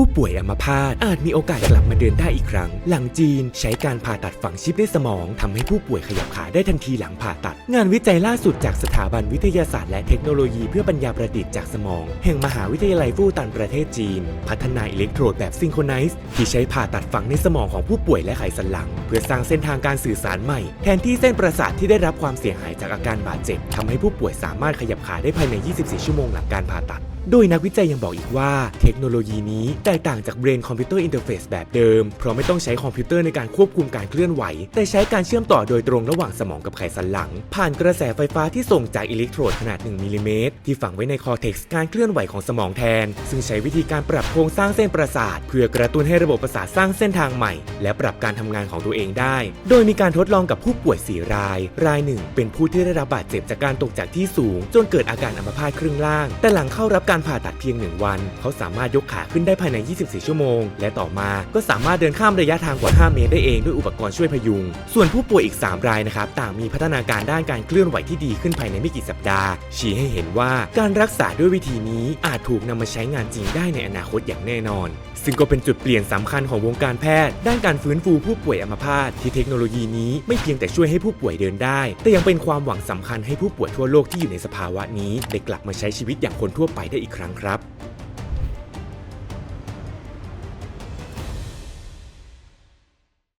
ผู้ป่วยอัมพาตอาจมีโอกาสกลับมาเดินได้อีกครั้ง หลังจีนใช้การผ่าตัดฝังชิปในสมองทำให้ผู้ป่วยขยับขาได้ทันทีหลังผ่าตัด งานวิจัยล่าสุดจากสถาบันวิทยาศาสตร์และเทคโนโลยีเพื่อปัญญาประดิษฐ์จากสมอง แห่งมหาวิทยาลัยฟู่ตันประเทศจีน พัฒนาอิเล็กโทรดแบบซิงโครไนซ์ที่ใช้ผ่าตัดฝังในสมองของผู้ป่วยและไขสันหลัง เพื่อสร้างเส้นทางการสื่อสารใหม่ แทนที่เส้นประสาทที่ได้รับความเสียหายจากอาการบาดเจ็บทำให้ผู้ป่วยสามารถขยับขาได้ภายใน 24 ชั่วโมงหลังการผ่าตัด โดยนักวิจัยยังบอกอีกว่า เทคโนโลยีนี้แตกต่างจาก Brain Computer Interface แบบเดิม เพราะไม่ต้องใช้คอมพิวเตอร์ในการควบคุมการเคลื่อนไหว แต่ใช้การเชื่อมต่อโดยตรงระหว่างสมองกับไขสันหลัง ผ่านกระแสไฟฟ้าที่ส่งจากอิเล็กโทรดขนาด 1มิลลิเมตรที่ฝังไว้ในคอเท็กซ์การเคลื่อนไหวของสมองแทน ซึ่งใช้วิธีการปรับโครงสร้างเส้นประสาท เพื่อกระตุ้นให้ระบบประสาทสร้างเส้นทางใหม่ และปรับการทำงานของตัวเองได้ โดยมีการทดลองกับผู้ป่วย 4 ราย รายหนึ่งเป็นผู้ที่ได้รับบาดเจ็บจากการตกจากที่สูง จนเกิดอาการอัมพาตครึ่งล่าง แต่หลังเข้ารับการการผ่าตัดเพียงหนึ่งวัน เขาสามารถยกขาขึ้นได้ภายใน 24 ชั่วโมง และต่อมาก็สามารถเดินข้ามระยะทางกว่า 5 เมตรได้เองด้วยอุปกรณ์ช่วยพยุง ส่วนผู้ป่วยอีก 3 รายนะครับต่างมีพัฒนาการด้านการเคลื่อนไหวที่ดีขึ้นภายในไม่กี่สัปดาห์ ชี้ให้เห็นว่าการรักษาด้วยวิธีนี้อาจถูกนำมาใช้งานจริงได้ในอนาคตอย่างแน่นอน ซึ่งก็เป็นจุดเปลี่ยนสำคัญของวงการแพทย์ ด้านการฟื้นฟูผู้ป่วยอัมพาตที่เทคโนโลยีนี้ไม่เพียงแต่ช่วยให้ผู้ป่วยเดินได้ แต่ยังเป็นความหวังสำคัญให้ผู้ป่วยทั่วโลกที่อยู่ในสภาวะนี้ได้กลับมาใช้ชีวิตอย่างคนทั่วไปได้อีกครั้งครับ